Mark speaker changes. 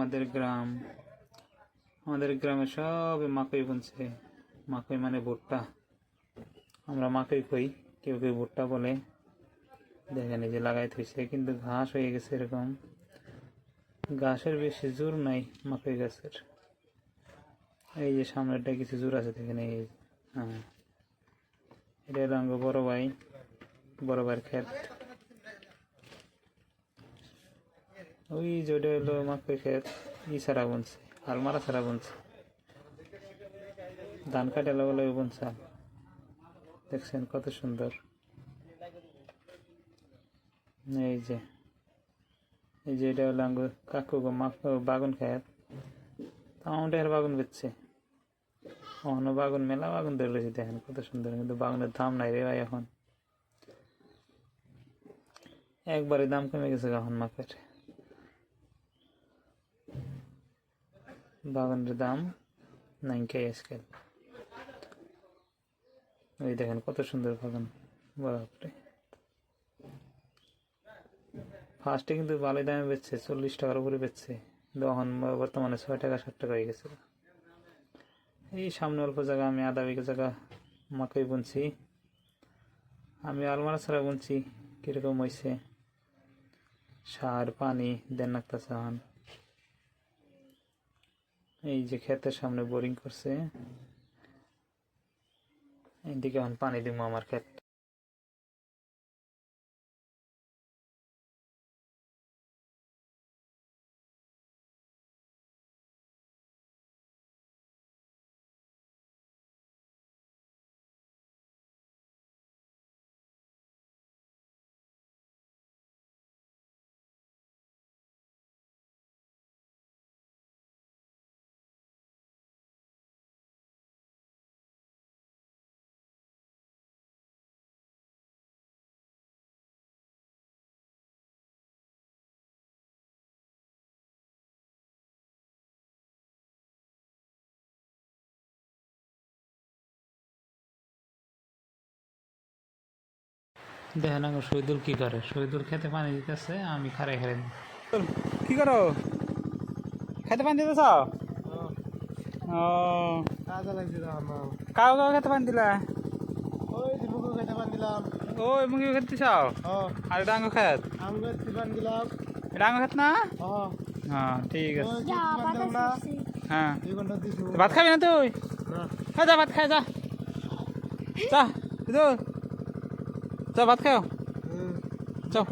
Speaker 1: আমাদের গ্রাম। আমাদের গ্রামে সবে মাকই বুনছে। মাকই মানে ভুট্টা। আমরা মাকই কই কেউ কেউ ভুট্টা বলে। দেখেন যে লাগাই থইছে কিন্তু ঘাস হয়ে গেছে এরকম। ঘাসের বেশি জোর নাই মাকই গাছের। এই যে সামনেটা কিছু জোর আছে, দেখেন এই হ্যাঁ। এটা রঙ বড় ভাই। বড় ভাইয়ের ক্ষেত। ওই যে ওটা হলো মাকই ক্ষেত ই ছাড়া বুনছে, আলমারা ছাড়া বুনছে। ধান কাটে বলে বুনছে। দেখছেন কত সুন্দর। এই যে এই যে এটা হলো আঙ্গুর কাকু মাকু বাগুন খেত আমাদের বাগুন বেচছে। অন্য বাগুন, মেলা বাগুন ধরেছি দেখেন কত সুন্দর, কিন্তু বাগুনের দাম নাই রে ভাই এখন। একবারে দাম কমে গেছে এখন মাকের বাগানের দাম নাইনকে স্কেল ওই দেখেন কত সুন্দর বাগান। বাপরে। ফার্স্টে কিন্তু ভালোই দামে বেচছে, চল্লিশ টাকার উপরে বেচছে। কিন্তু এখন বর্তমানে ছয় টাকা ষাট টাকা হয়ে গেছে। এই সামনে অল্প জায়গা, আমি আধা বিঘা জায়গা মাকই বুনছি। আমি আলমারা ছাড়া বুনছি, কীরকম হয়েছে সার, পানি দেন লাগতেছে এখন এই যে ক্ষেতের সামনে বোরিং করছে। এইদিকে এখন পানি দিব আমার ক্ষেত। দেখেন আগে শহীদুল কি করে? শহীদুল খেতে পানি দিতেছে আমি খারে খেলে কি করো? খেতে পানি দিতেছ? ও। কাউ কাউ খেতে পানি দিলা?
Speaker 2: খেতে
Speaker 1: আর ডাঙ্গ খেত? ডাঙ্গ খেত না? হ্যাঁ ঠিক আছে। হ্যাঁ। ভাত খাবি না তুই? যা ভাত খাই যা যা। চা ভাত খাও? চাও